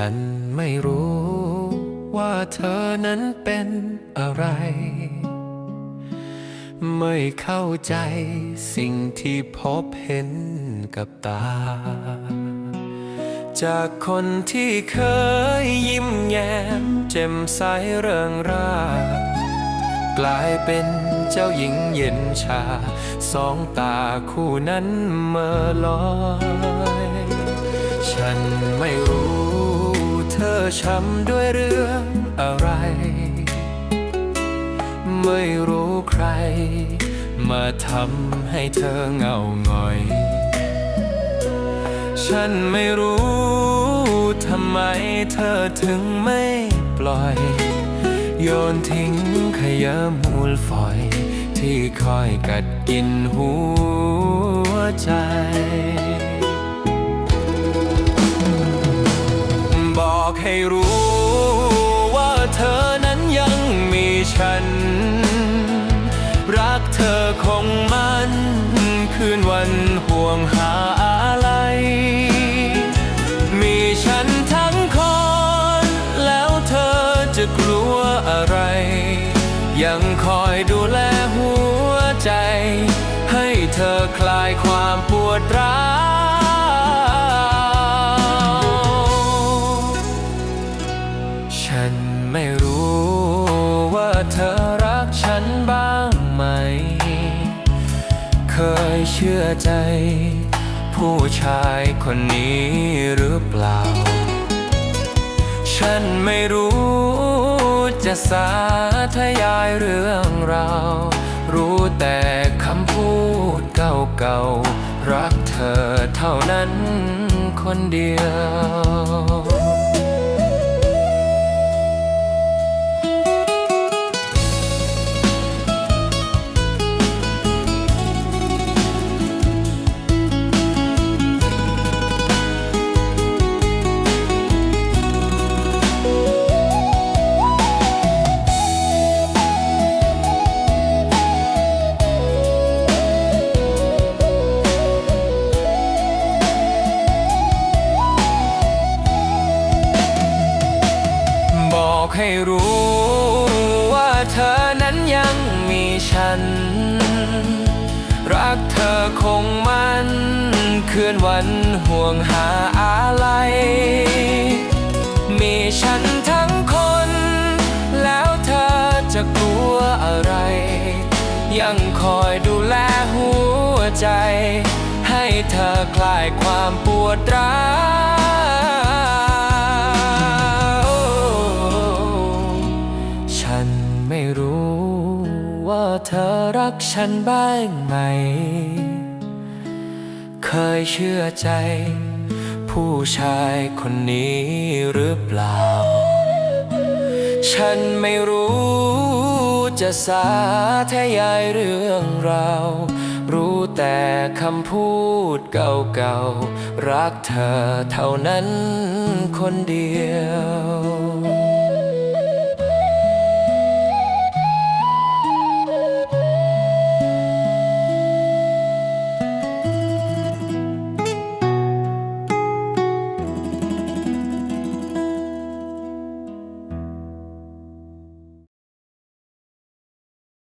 ฉันไม่รู้ว่าเธอนั้นเป็นอะไร ไม่เข้าใจสิ่งที่พบเห็นกับตา จากคนที่เคยยิ้มแย้มแจ่มใสเริงร่ากลายเป็นเจ้าหญิงเย็นชา สองตาคู่นั้นเมื่อลอย ฉันไม่รู้ อช้ำด้วยเรื่องอะไร ไม่รู้ใคร มาทำให้เธอเหงาหงอย ฉันไม่รู้ทำไมเธอถึงไม่ปล่อย โยนทิ้งขยะมูลฝอย ที่คอยกัดกินหัวใจ อกให้รู้ว่าเธอนั้นยังมีฉัน รักเธอคงมันคืนวันห่วงหาอะไร มีฉันทั้งคนแล้วเธอจะกลัวอะไร ยังคอยดูแลหัวใจ ให้เธอคลายความปวดร้าว ฉันไม่รู้ว่าเธอรักฉันบ้างไหม เคยเชื่อใจ ผู้ชายคนนี้หรือเปล่า ฉันไม่รู้จะสาธยายเรื่องราวรู้แต่คำพูดเก่าๆ รักเธอเท่านั้นคนเดียว ว่าเธอนั้นยังมีฉัน รักเธอคงมันคืนวันห่วงหาอะไร มีฉันทั้งคน แล้วเธอจะกลัวอะไร ยังคอยดูแลหัวใจ ให้เธอคลายความปวดร้าว ไม่รู้ว่าเธอรักฉันบ้างไหม เคยเชื่อใจ ผู้ชายคนนี้หรือเปล่า ฉันไม่รู้จะสาธยายเรื่องราวรู้แต่คำพูดเก่าๆ รักเธอเท่านั้นคนเดียว